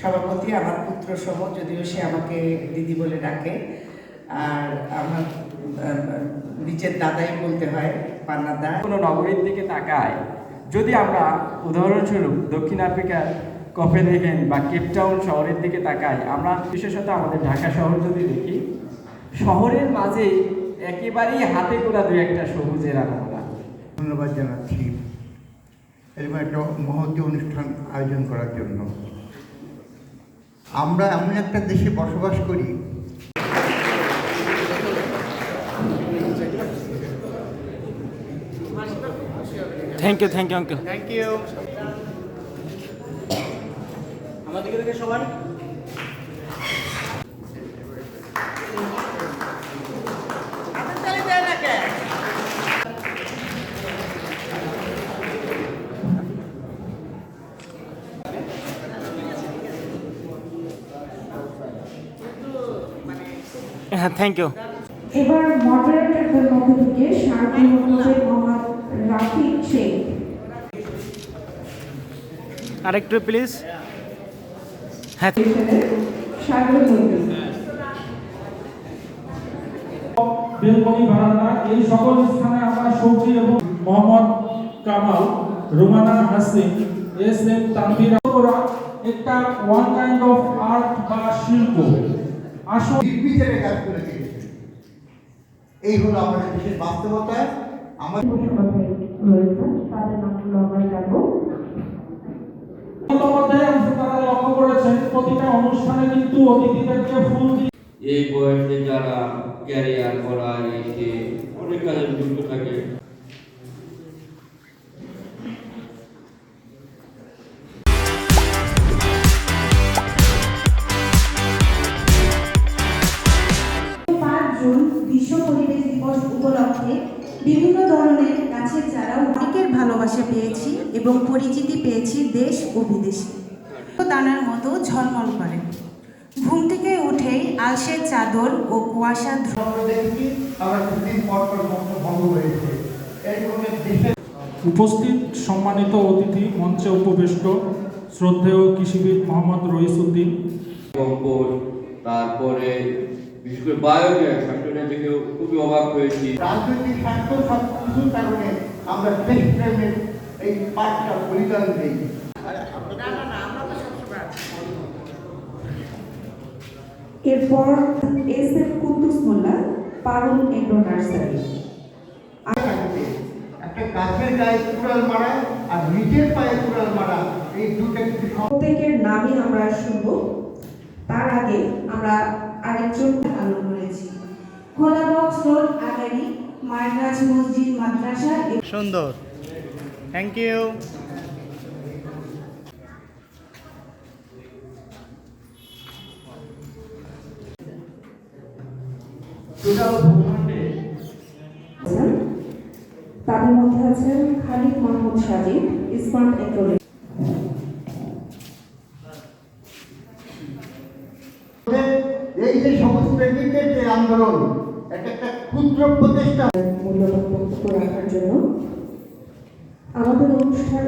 সভাপতি আমার পুত্র সহ যদিও সে আমাকে দিদি বলে ডাকে। আর আমার নিজের দাদাই বলতে হয় পান্নাদা। কোনো নগরীর দিকে তাকায় যদি আমরা উদাহরণস্বরূপ দক্ষিণ আফ্রিকার কপেনহেগেন বা কেপটাউন শহরের দিকে তাকাই আমরা বিশেষত আমাদের ঢাকা শহর যদি দেখি শহরের মাঝে একেবারেই হাতে গোড়া দু একটা সবুজের আনাগোনা। ধন্যবাদ জানাচ্ছি। এরকম একটা মহতী অনুষ্ঠান আয়োজন করার জন্য। আমরা এমন একটা দেশে বসবাস করি। Thank you thank you uncle হ্যাঁ থ্যাংক ইউ এবার মডারেটরদের মধ্য থেকে সার্বিক মোহাম্মদ রাফিক শেখ আরেকটু প্লিজ হ্যাঁ। বেলকনি বারান্দা এই সকল স্থানে আমরা সবজি এবং মোহাম্মদ কামাল রোমানা হাসিন এস এম তানভীর একটা ওয়ান কাইন্ড অফ আসল নির্বিচারে কাজ করে গিয়েছে এই হলো আমাদের দেশের বাস্তবতা। প্রতিটা অনুষ্ঠানে কিন্তু অতিথিদেরকে ফুল এই বয়সে যারা ক্যারিয়ার করা অনেক কাজে যুক্ত থাকে বিভিন্ন ধরনের গাছের চারা অনেকের ভালোবাসা পেয়েছি এবং পরিচিতি পেয়েছি দেশ ও বিদেশে। দানার মতো ঝলমল করে। ঘুম থেকে উঠেই আলসের চাদর ও কুয়াশা উপস্থিত সম্মানিত অতিথি মঞ্চে উপবিষ্ট শ্রদ্ধেয় কৃষিবিদ মোহাম্মদ রইসুদ্দিন। তারপরে বিশেষ করে বায়োগ্যাস ফ্যাক্টরিটা থেকে খুবই অবাক হয়েছি। রাজনৈতিক স্বার্থ সব কিছুর কারণে আমরা দেশপ্রেমের এই পাঠটা বলিদান দিই এরপর S M Kuddus Molla Parul agro nursery. একটা গাছের গায়ে কুড়াল মারা আর নিজের পায়ে কুড়াল মারা এই দুটো প্রত্যেকের নামই আমরা শুনব। তার আগে আমরা আরেকজন পালন করেছি। খোলা বক্স রোড আগারি মারগাছ মসজিদ মাদ্রাসা সুন্দর। Thank you. তাদের মধ্যে আছেন খালিদ মাহমুদ সাজিদ স্মার্ট এগ্রো আন্দোলন একটা ক্ষুদ্র প্রচেষ্টা। মূল্যবান বক্তব্য রাখার জন্য আমাদের অনুষ্ঠানে